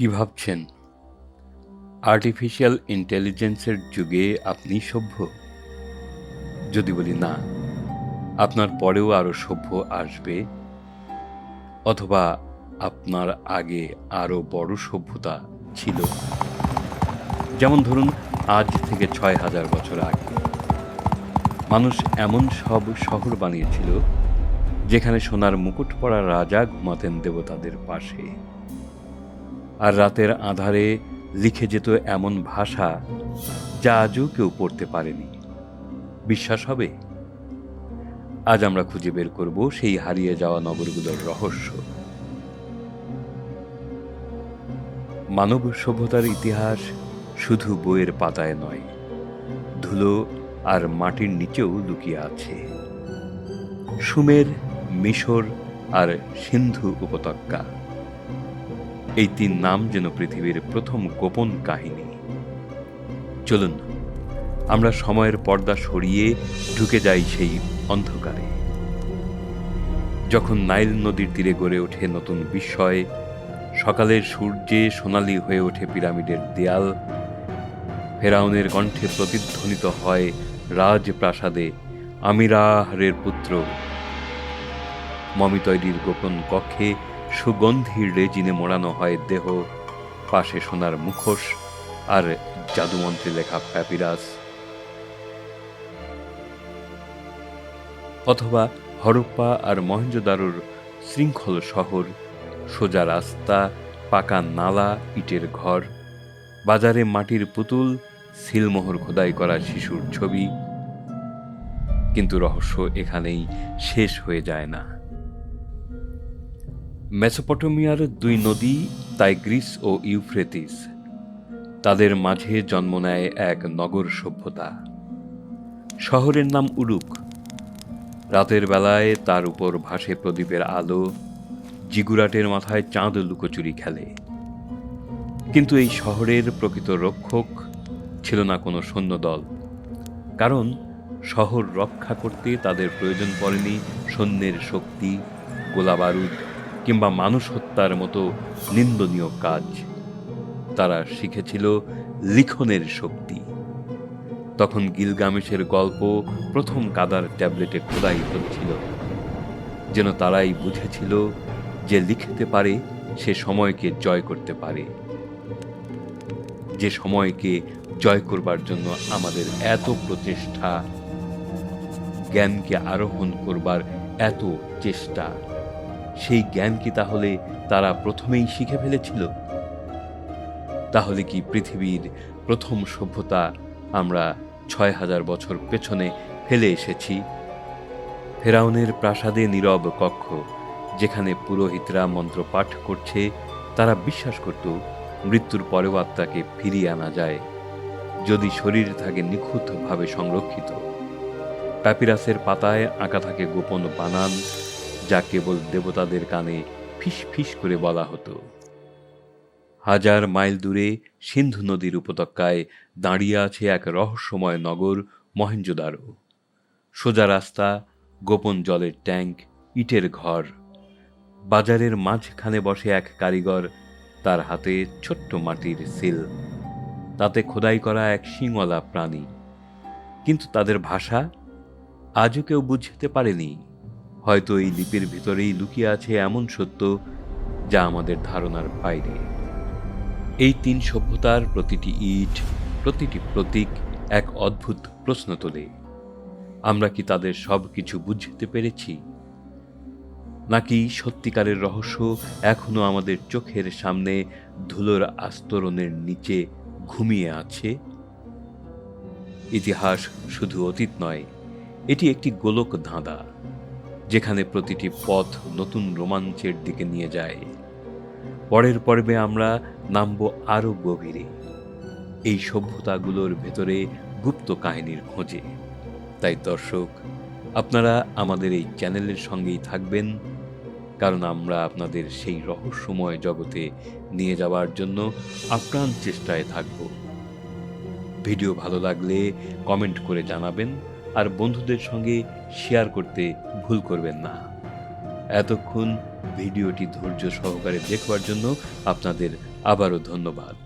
কি ভাবছেন? আর্টিফিশিয়াল ইন্টেলিজেন্সের যুগে আপনি সভ্য? যদি বলি না, আপনার পরেও আরও সভ্য আসবে, অথবা আপনার আগে আরও বড় সভ্যতা ছিল। যেমন ধরুন, আজ থেকে ছয় হাজার বছর আগে, মানুষ এমন সব শহর বানিয়েছিল, যেখানে সোনার মুকুট পরা রাজা ঘুমাতেন দেবতাদের পাশে। আর রাতের আধারে লিখে যেত এমন ভাষা যা আজও কেউ পড়তে পারেনি। বিশ্বাস হবে? আজ আমরা খুঁজে বের করব সেই হারিয়ে যাওয়া নগরগুলোর রহস্য। মানব সভ্যতার ইতিহাস শুধু বইয়ের পাতায় নয়, ধুলো আর মাটির নিচেও লুকিয়ে আছে। সুমের মিশর আর সিন্ধু উপত্যকা। এই তিন নাম যেন পৃথিবীর প্রথম গোপন কাহিনী। চলুন, আমরা সময়ের পর্দা সরিয়ে ঢুকে যাই সেই অন্ধকারে। যখন নাইল নদীর তীরে গড়ে ওঠে নতুন বিস্ময়, সকালের সূর্যে সোনালি হয়ে ওঠে পিরামিডের দেয়াল। ফেরাউনের কণ্ঠে প্রতিধ্বনিত হয় রাজপ্রাসাদে আমিরাহরের পুত্র। মমি তৈরির গোপন কক্ষে সুগন্ধির রেজিনে মোড়ানো হয় দেহ, পাশে সোনার মুখোশ আর জাদুমন্ত্রে লেখা প্যাপিরাস। অথবা হরপ্পা আর মহেঞ্জোদারোর শৃঙ্খল শহর, সোজা রাস্তা, পাকা নালা, ইটের ঘর, বাজারে মাটির পুতুল, সিলমোহর খোদাই করা শিশুর ছবি। কিন্তু রহস্য এখানেই শেষ হয়ে যায় না। মেসোপটেমিয়ার দুই নদী, তাইগ্রিস ও ইউফ্রেতিস, তাদের মাঝে জন্ম নেয় এক নগর সভ্যতা। শহরের নাম উরুক রাতের বেলায় তার উপর ভাসে প্রদীপের আলো, জিগুরাটের মাথায় চাঁদ লুকোচুরি খেলে। কিন্তু এই শহরের প্রকৃত রক্ষক ছিল না কোনো সৈন্যদল, কারণ শহর রক্ষা করতে তাদের প্রয়োজন পড়েনি সৈন্যের শক্তি, গোলাবারুদ কিংবা মানুষ হত্যার মতো নিন্দনীয় কাজ। তারা শিখেছিল লিখনের শক্তি। তখন গিলগামেশের গল্প প্রথম কাদার ট্যাবলেটে খোদাই হচ্ছিল যেন তারাই বুঝেছিল যে লিখতে পারে, সে সময়কে জয় করতে পারে। যে সময়কে জয় করবার জন্য আমাদের এত প্রচেষ্টা, জ্ঞানকে আরোহণ করবার এত চেষ্টা। সেই জ্ঞান কি তাহলে তারা প্রথমেই শিখে ফেলেছিল? তাহলে কি পৃথিবীর প্রথম সভ্যতা আমরা ছয় হাজার বছর পেছনে ফেলে এসেছি? ফেরাউনের প্রাসাদে নীরব কক্ষ, যেখানে পুরোহিতরা মন্ত্র পাঠ করছে, তারা বিশ্বাস করত মৃত্যুর পরেও আত্মাকে ফিরিয়ে আনা যায়, যদি শরীর থাকে নিখুঁতভাবে সংরক্ষিত। প্যাপিরাসের পাতায় আঁকা থাকে গোপন বানান যা কেবল দেবতাদের কানে ফিস ফিস করে বলা হতো। হাজার মাইল দূরে সিন্ধু নদীর উপত্যকায় দাঁড়িয়ে আছে এক রহস্যময় নগর মহেঞ্জোদারো। সোজা রাস্তা, গোপন জলের ট্যাঙ্ক, ইটের ঘর। বাজারের মাঝখানে বসে এক কারিগর তার হাতে ছোট্ট মাটির সিল। তাতে খোদাই করা এক শিঙলা প্রাণী। কিন্তু তাদের ভাষা আজও কেউ বুঝতে পারেনি। হয়তো এই লিপির ভিতরেই লুকিয়ে আছে এমন সত্য যা আমাদের ধারণার বাইরে। এই তিন সভ্যতার প্রতিটি ইট, প্রতিটি প্রতীক এক অদ্ভুত প্রশ্ন তোলে। আমরা কি তাদের সব কিছু বুঝতে পেরেছি? নাকি সত্যিকারের রহস্য এখনও আমাদের চোখের সামনে ধুলোর আস্তরণের নিচে ঘুমিয়ে আছে? ইতিহাস শুধু অতীত নয়, এটি একটি গোলক ধাঁধা। যেখানে প্রতিটি পথ নতুন রোমাঞ্চের দিকে নিয়ে যায়। পরের পর্বে আমরা নামব আরও গভীরে। এই সভ্যতাগুলোর ভেতরে গুপ্ত কাহিনীর খোঁজে। তাই দর্শক, আপনারা আমাদের এই চ্যানেলের সঙ্গেই থাকবেন, কারণ আমরা আপনাদের সেই রহস্যময় জগতে নিয়ে যাওয়ার জন্য আপ্রাণ চেষ্টায় থাকব। ভিডিও ভালো লাগলে কমেন্ট করে জানাবেন আর বন্ধুদের সঙ্গে শেয়ার করতে ভুল করবেন না। এতক্ষণ ভিডিওটি ধৈর্য সহকারে দেখবার জন্য আপনাদের আবারও ধন্যবাদ।